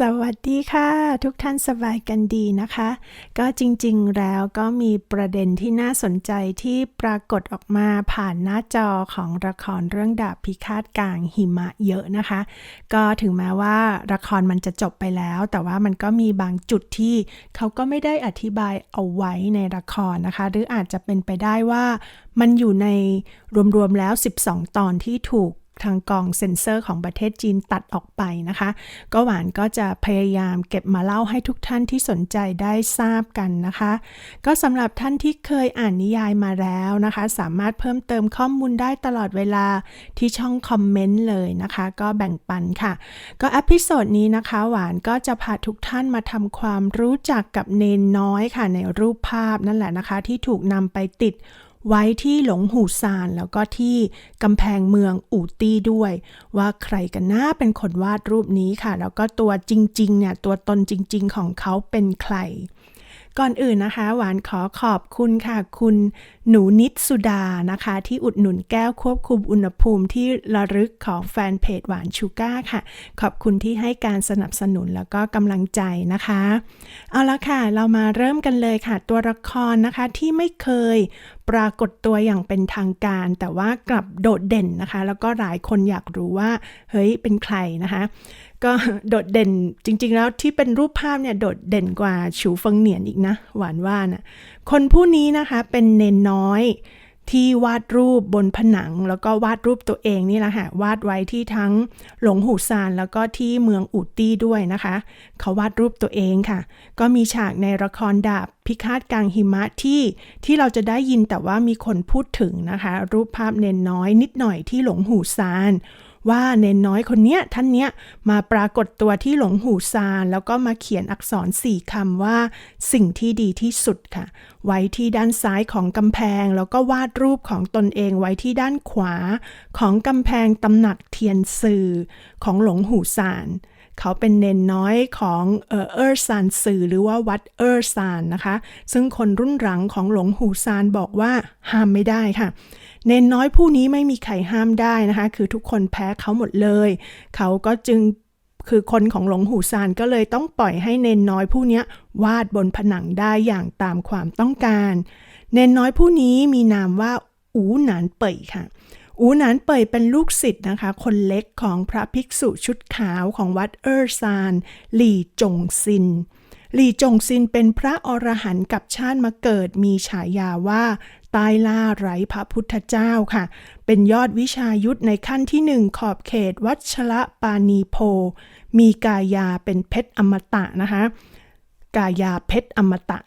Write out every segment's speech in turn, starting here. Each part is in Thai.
สวัสดีค่ะ ทุกท่านสบายกันดีนะคะ ก็จริงๆแล้วก็มีประเด็นที่น่าสนใจที่ปรากฏออกมาผ่านหน้าจอของละครเรื่องดาบพิฆาตกลางหิมะเยอะนะคะ ก็ถึงแม้ว่าละครมันจะจบไปแล้ว แต่ว่ามันก็มีบางจุดที่เขาก็ไม่ได้อธิบายเอาไว้ในละครนะคะ หรืออาจจะเป็นไปได้ว่ามันอยู่ในรวมๆแล้ว 12 ตอนที่ถูก ทางกองเซ็นเซอร์ของประเทศจีนตัดออกไปนะคะ ก็หวานก็จะพยายามเก็บมาเล่าให้ทุกท่านที่สนใจได้ทราบกันนะคะ ก็สำหรับท่านที่เคยอ่านนิยายมาแล้วนะคะ สามารถเพิ่มเติมข้อมูลได้ตลอดเวลาที่ช่องคอมเมนต์เลยนะคะ ก็แบ่งปันค่ะ ก็อพิโซดนี้นะคะ หวานก็จะพาทุกท่านมาทำความรู้จักกับเนนน้อยค่ะในรูปภาพนั่นแหละนะคะ ที่ถูกนำไปติด ไว้ที่หลงหูซานแล้วก็ที่กำแพงเมืองอูตี้ด้วย ว่าใครกันนะเป็นคนวาดรูปนี้ค่ะ แล้วก็ตัวจริงๆเนี่ยตัวตนจริง ๆ ของเขาเป็นใคร ก่อนอื่นนะคะ หวานขอขอบคุณค่ะ คุณหนูนิดสุดานะคะ ที่อุดหนุนแก้วควบคุมอุณหภูมิที่ระลึกของแฟนเพจหวานชูก้าค่ะ ขอบคุณที่ให้การสนับสนุนแล้วก็กำลังใจนะคะ เอาละค่ะ เรามาเริ่มกันเลยค่ะ ตัวละครนะคะที่ไม่เคย ปรากฏตัวอย่างเป็นทางการ แต่ว่ากลับโดดเด่นนะคะ แล้วก็หลายคนอยากรู้ว่า เฮ้ยเป็นใครนะคะ ก็โดดเด่นจริง ๆ แล้วที่เป็นรูปภาพเนี่ยโดดเด่นกว่าฉูเฟิงเหนียนอีกนะ หวานว่านะคนผู้นี้นะคะเป็นเนนน้อย ที่วาดรูปบนผนัง แล้วก็วาดรูปตัวเองนี่แหละค่ะวาดไว้ที่ทั้งหลงหูซานแล้วก็ที่เมืองอูตี้ด้วยนะคะ เขาวาดรูปตัวเองค่ะ ก็มีฉากในละครดาบพิฆาตกลางหิมะที่ที่เราจะได้ยินแต่ว่ามีคนพูดถึงนะคะ รูปภาพเน้นน้อยนิดหน่อยที่หลงหูซาน ว่าเนนน้อยคนเนี้ยท่านเนี้ยมาปรากฏตัวที่หลงหูซานแล้วก็มาเขียนอักษรสี่คำว่า สิ่งที่ดีที่สุดค่ะ ไว้ที่ด้านซ้ายของกำแพง แล้วก็วาดรูปของตนเองไว้ที่ด้านขวา ของกำแพงตำหนักเทียนซือของหลงหูซาน เขาเป็นเนนน้อยของเออเออร์ซานสื่อหรือว่าวัดเออร์ซานนะคะ ซึ่งคนรุ่นหลังของหลงหูซานบอกว่าห้ามไม่ได้ค่ะ เนนน้อยผู้นี้ไม่มีใครห้ามได้นะคะ คือทุกคนแพ้เขาหมดเลย เขาก็จึงคือคนของหลงหูซานก็เลยต้องปล่อยให้เนนน้อยผู้นี้วาดบนผนังได้อย่างตามความต้องการ เนนน้อยผู้นี้มีนามว่าอูหนานเป่ยค่ะ อูหนานเป่ยเป็นลูกศิษย์นะคะ คนเล็กของพระภิกษุชุดขาวของวัดเออร์ซานหลี่จงซิน หลี่จงซินเป็นพระอรหันต์กับชาติมาเกิดมีฉายาว่าตายล่าไร้พระพุทธเจ้าค่ะ เป็นยอดวิชายุทธในขั้นที่หนึ่งขอบเขตวัชระปานีโพ มีกายาเป็นเพชรอมตะนะคะ กายาเพชรอมตะ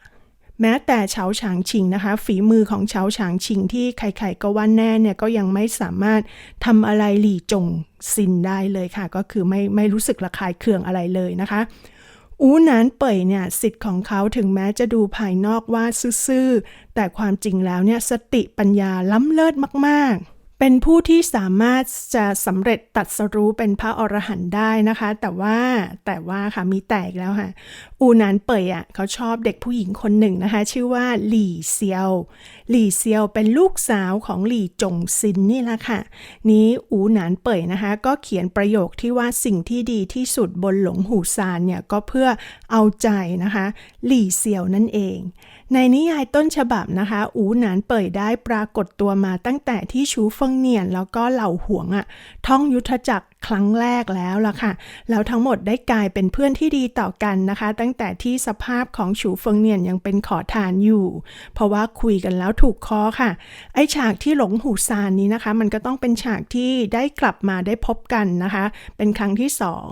แม้แต่เฉาฉางชิงนะคะ ฝีมือของเฉาฉางชิงที่ใครๆก็ว่าแน่เนี่ยก็ยังไม่สามารถทำอะไรหลี่จงซินได้เลยค่ะ ก็คือไม่ไม่รู้สึกระคายเคืองอะไรเลยนะคะอูหนานเป่ยเนี่ยสิทธิ์ของเขาถึงแม้จะดูภายนอกว่าซื่อๆแต่ความจริงแล้วเนี่ยสติปัญญาล้ำเลิศมากๆ เป็นผู้ที่สามารถจะสำเร็จตัดสรู้เป็นพระอรหันต์ได้นะคะ แต่ว่าแต่ว่าค่ะมีแตกแล้วค่ะ อูนานเป่ยอะเขาชอบเด็กผู้หญิงคนหนึ่งนะคะ ชื่อว่าหลี่เซียว หลี่เซียวเป็นลูกสาวของหลี่จงซินนี่แหละค่ะ นี้อูนานเป่ยนะคะ ก็เขียนประโยคที่ว่าสิ่งที่ดีที่สุดบนหลงหูซานเนี่ยก็เพื่อเอาใจนะคะ หลี่เซียวนั่นเองในนิยายต้นฉบับนะคะ อูหนานเปิดได้ปรากฏตัวมาตั้งแต่ที่ชูเฟิงเนียน แล้วก็เหล่าหวงอะท่องยุทธจักรครั้งแรกแล้วล่ะค่ะ แล้วทั้งหมดได้กลายเป็นเพื่อนที่ดีต่อกันนะคะ ตั้งแต่ที่สภาพของฉูเฟิงเนียนยังเป็นขอทานอยู่ เพราะว่าคุยกันแล้วถูกคอค่ะ ไอฉากที่หลงหูซานนี้นะคะ มันก็ต้องเป็นฉากที่ได้กลับมาได้พบกันนะคะ เป็นครั้งที่สอง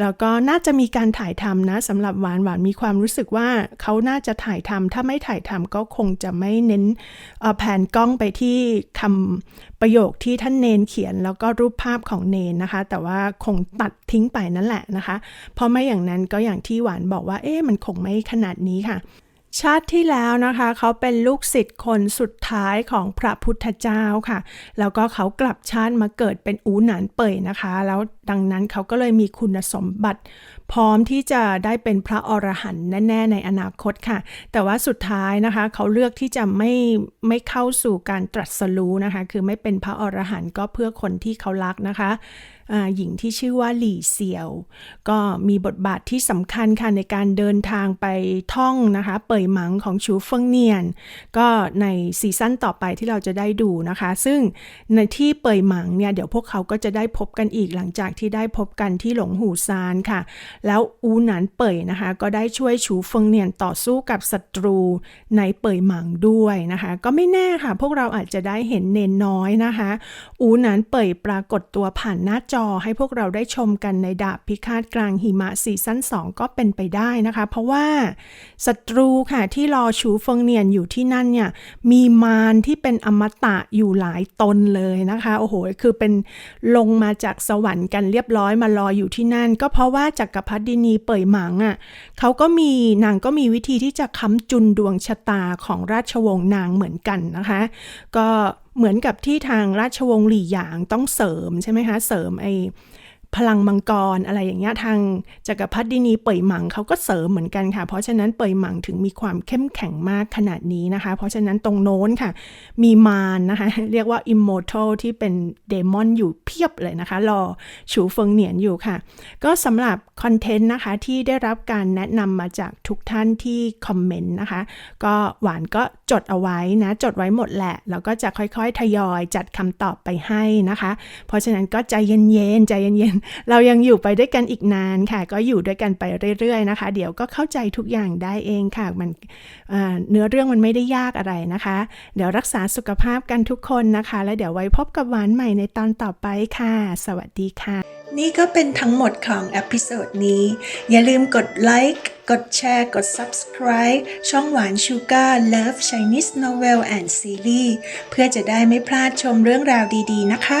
แล้วก็น่าจะมีการถ่ายทำนะสำหรับหวานหวานมีความรู้สึกว่าเขาน่าจะถ่ายทำถ้าไม่ถ่ายทำก็คงจะไม่เน้นเอ่อแผนกล้องไปที่คำ ประโยคที่ท่านเนนเขียนแล้วก็รูปภาพของเนนนะคะ แต่ว่าคงตัดทิ้งไปนั่นแหละนะคะ เพราะไม่อย่างนั้นก็อย่างที่หวานบอกว่าเอ๊ะมันคงไม่ขนาดนี้ค่ะชาติที่แล้วนะคะเขาเป็นลูกศิษย์คนสุดท้ายของพระพุทธเจ้าค่ะ แล้วก็เขากลับชาติมาเกิดเป็นอูหนานเป่ยนะคะ แล้ว ดังนั้นเขาก็เลยมีคุณสมบัติ พร้อมที่จะได้เป็นพระอรหันต์แน่ ๆ ในอนาคตค่ะ แต่ว่าสุดท้ายนะคะ เขาเลือกที่จะไม่ไม่เข้าสู่การตรัสรู้นะคะ คือไม่เป็นพระอรหันต์ก็เพื่อคนที่เขารักนะคะหญิงที่ชื่อว่าหลี่เซียว ก็มีบทบาทที่สำคัญค่ะในการเดินทางไปท่องนะคะ เป่ยหมังของชูเฟิงเนียน ก็ในซีซั่นต่อไปที่เราจะได้ดูนะคะ ซึ่งในที่เป่ยหมังเนี่ยเดี๋ยวพวกเขาก็จะได้พบกันอีกหลังจากที่ได้พบกันที่หลงหูซานค่ะ แล้วอูหนานเป่ยนะคะ ก็ได้ช่วยชูเฟิงเนียนต่อสู้กับศัตรูในเป่ยหมังด้วยนะคะ ก็ไม่แน่ค่ะ พวกเราอาจจะได้เห็นเนนน้อยนะคะ อูหนานเป่ยปรากฏตัวผ่านหน้าจอให้พวกเราได้ชมกันในดาบพิฆาตกลางหิมะซีซั่น2 ก็เป็นไปได้นะคะ เพราะว่าศัตรูค่ะที่รอชูเฟิงเนียนอยู่ที่นั่นเนี่ยมีมารที่เป็นอมตะอยู่หลายตนเลยนะคะโอ้โหคือเป็นลงมาจากสวรรค์กันเรียบร้อยมารออยู่ที่นั่น ก็เพราะว่าจักรพรรดินีเป่ยหมังอะเขาก็มีนางก็มีวิธีที่จะค้ำจุนดวงชะตาของราชวงศ์นางเหมือนกันนะคะ ก็เหมือนกับที่ทางราชวงศ์หลี่หยางต้องเสริมใช่ไหมคะ เสริมไอ พลังมังกรอะไรอย่างเงี้ยทางจักรพรรดินีเป่ยหมังเขาก็เสริมเหมือนกันค่ะ เพราะฉะนั้นเป่ยหมังถึงมีความเข้มแข็งมากขนาดนี้นะคะ เพราะฉะนั้นตรงโน้นค่ะ มีมารนะคะ เรียกว่า immortal ที่เป็นเดมอนอยู่เพียบเลยนะคะ รอชูเฟิงเหนียนอยู่ค่ะ ก็สำหรับคอนเทนต์นะคะที่ได้รับการแนะนำมาจากทุกท่านที่คอมเมนต์นะคะ ก็หวานก็จดเอาไว้นะ จดไว้หมดแหละ แล้วก็จะค่อยๆ ทยอยจัดคำตอบไปให้นะคะ เพราะฉะนั้นก็ใจเย็นๆใจเย็นๆเรายังอยู่ไปด้วยกันอีกนานค่ะ ก็อยู่ด้วยกันไปเรื่อยๆนะคะ เดี๋ยวก็เข้าใจทุกอย่างได้เองค่ะ มันเนื้อเรื่องมันไม่ได้ยากอะไรนะคะ เดี๋ยวรักษาสุขภาพกันทุกคนนะคะ แล้วเดี๋ยวไว้พบกับหวานใหม่ในตอนต่อไปค่ะ สวัสดีค่ะ นี่ก็เป็นทั้งหมดของอพิโซดนี้ อย่าลืมกดไลค์กดแชร์ กด subscribe ช่องหวานชูการ์ Love Chinese Novel and Series เพื่อจะได้ไม่พลาดชมเรื่องราวดีๆนะคะ